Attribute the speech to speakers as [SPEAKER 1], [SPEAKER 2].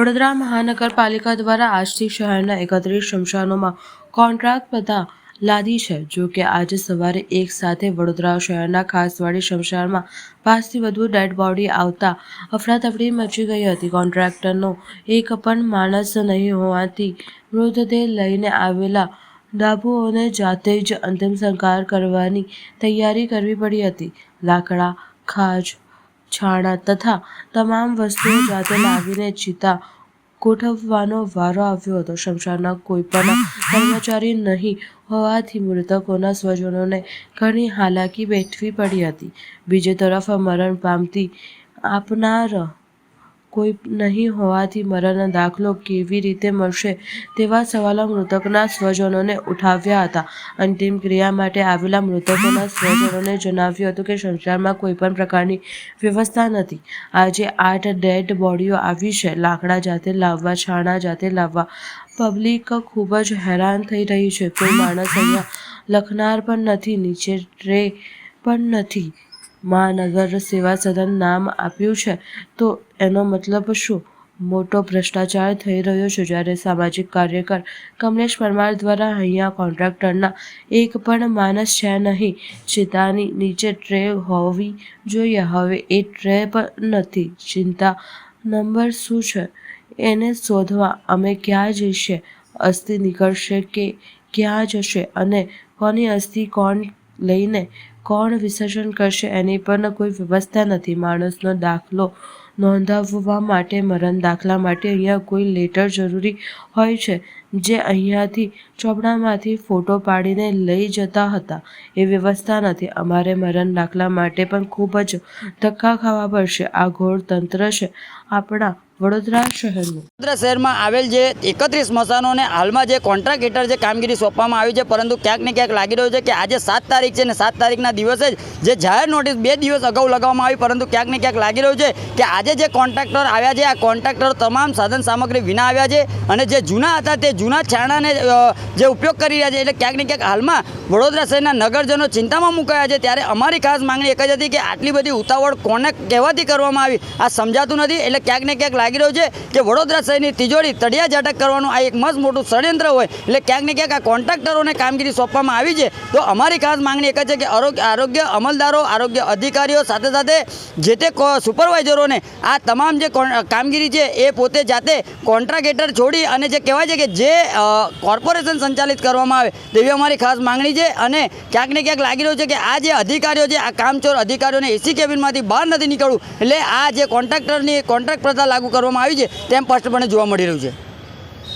[SPEAKER 1] વડોદરા મહાનગરપાલિકા દ્વારા આજથી શહેરના એકત્રીસ શમશાનોમાં કોન્ટ્રાક્ટ બધા લાદી છે. જો કે આજે સવારે એક સાથે વડોદરા શહેરના ખાસવાડી શમશાનમાં પાંચથી વધુ ડેડ બોડી આવતા અફરાતફરી મચી ગઈ હતી. કોન્ટ્રાક્ટરનો એક પણ માણસ નહીં હોવાથી મૃતદેહ લઈને આવેલા ડાભુઓને જાતે જ અંતિમ સંસ્કાર કરવાની તૈયારી કરવી પડી હતી. લાકડા, ખાજ છાણા તથા તમામ વસ્તુઓ જાતે લાવીને ચિતા ગોઠવવાનો વારો આવ્યો હતો. શમશાનના કોઈ પણ કર્મચારી નહીં હોવાથી મૃતકોના સ્વજનોને ઘણી હાલાકી વેઠવી પડી હતી. બીજી તરફ, મરણ પામતી આપનાર કોઈ નહીં હોવાથી મરણનો દાખલો કેવી રીતે મળશે તેવા સવાલો મૃતકના સ્વજનોને ઉઠાવ્યા હતા અંતિમ ક્રિયા માટે આવેલા મૃતકોના સ્વજનોને જણાવ્યું હતું કે સંસારમાં કોઈ પણ પ્રકારની વ્યવસ્થા નથી. આજે આઠ ડેડ બોડીઓ આવી છે. લાકડા જાતે લાવવા, છાણા જાતે લાવવા. પબ્લિક ખૂબ જ હેરાન થઈ રહી છે. કોઈ માણસ અહીંયા લખનાર પણ નથી, નીચે ટ્રે પણ નથી. મહાનગર સેવા સદન નામ આપ્યું છે. તો એનો મતલબ શું? મોટો ભ્રષ્ટાચાર થઈ રહ્યો છે જ્યારે સામાજિક કાર્યકર કમલેશ પરમાર દ્વારા અહીંયા કોન્ટ્રાક્ટરના એક પણ માણસ છે નહીં. ચિતાની નીચે ટ્રે હોવી જોઈએ. હવે એ ટ્રે પણ નથી. ચિંતા નંબર શું છે? એને શોધવા અમે ક્યાં જઈશે? અસ્થિ નીકળશે કે ક્યાં જશે? અને કોની અસ્થિ કોણ લઈને કોણ વિસર્જન કરશે એની પણ કોઈ વ્યવસ્થા નથી. માણસનો દાખલો નોંધાવવા માટે, મરણ દાખલા માટે અહીંયા કોઈ લેટર જરૂરી હોય છે, જે અહીંયાથી ચોપડામાંથી ફોટો પાડીને લઈ જતા હતા. એ વ્યવસ્થા નથી. અમારે મરણ દાખલા માટે પણ ખૂબ જ ધક્કા ખાવા પડશે. આ ઘોર તંત્ર છે. આપણા વડોદરા શહેરનું.
[SPEAKER 2] વડોદરા શહેરમાં આવેલ જે એકત્રીસ સ્મશાનોને હાલમાં જે કોન્ટ્રાક્ટ હેઠળ જે કામગીરી સોંપવામાં આવી છે, પરંતુ ક્યાંક ને ક્યાંક લાગી રહ્યું છે કે આજે સાત તારીખ છે ને સાત તારીખના દિવસે જ જે જાહેર નોટિસ બે દિવસ અગાઉ લગાવવામાં આવી, પરંતુ ક્યાંક ને ક્યાંક લાગી રહ્યું છે કે આજે જે કોન્ટ્રાક્ટર આવ્યા છે, આ કોન્ટ્રાક્ટર તમામ સાધન સામગ્રી વિના આવ્યા છે અને જે જૂના હતા તે જૂના છાણાને જે ઉપયોગ કરી રહ્યા છે. એટલે ક્યાંક ને ક્યાંક હાલમાં વડોદરા શહેરના નગરજનો ચિંતામાં મુકાયા છે. ત્યારે અમારી ખાસ માંગણી એક જ હતી કે આટલી બધી ઉતાવળ કોને કહેવાથી કરવામાં આવી, આ સમજાતું નથી. એટલે ક્યાંક ને ક્યાંક લાગી રહ્યું છે કે વડોદરા શહેરની તિજોરી તળિયા ઝાટક કરવાનું આ એક મસ્ત મોટું ષડયંત્ર હોય, એટલે ક્યાંક ને ક્યાંક આ કોન્ટ્રાક્ટરોને કામગીરી સોંપવામાં આવી છે. તો અમારી ખાસ માંગણી એક જ છે કે આરોગ્ય અમલદારો, આરોગ્ય અધિકારીઓ સાથે સાથે જે તે સુપરવાઇઝરોને આ તમામ જે કામગીરી છે એ પોતે જાતે કોન્ટ્રાક્ટ છોડી અને જે કહેવાય છે કે જે કોર્પોરેશન સંચાલિત કરવામાં આવે તેવી અમારી ખાસ માંગણી છે. અને ક્યાંક ને ક્યાંક લાગી રહ્યું છે કે આ જે અધિકારીઓ છે, આ કામચોર અધિકારીઓને એસી કેબિનમાંથી બહાર નથી નીકળવું, એટલે આ જે કોન્ટ્રાક્ટરની, કોન્ટ્રાક્ટ પ્રથા લાગુ કરવામાં આવી છે તેમ સ્પષ્ટપણે જોવા મળી રહ્યું છે.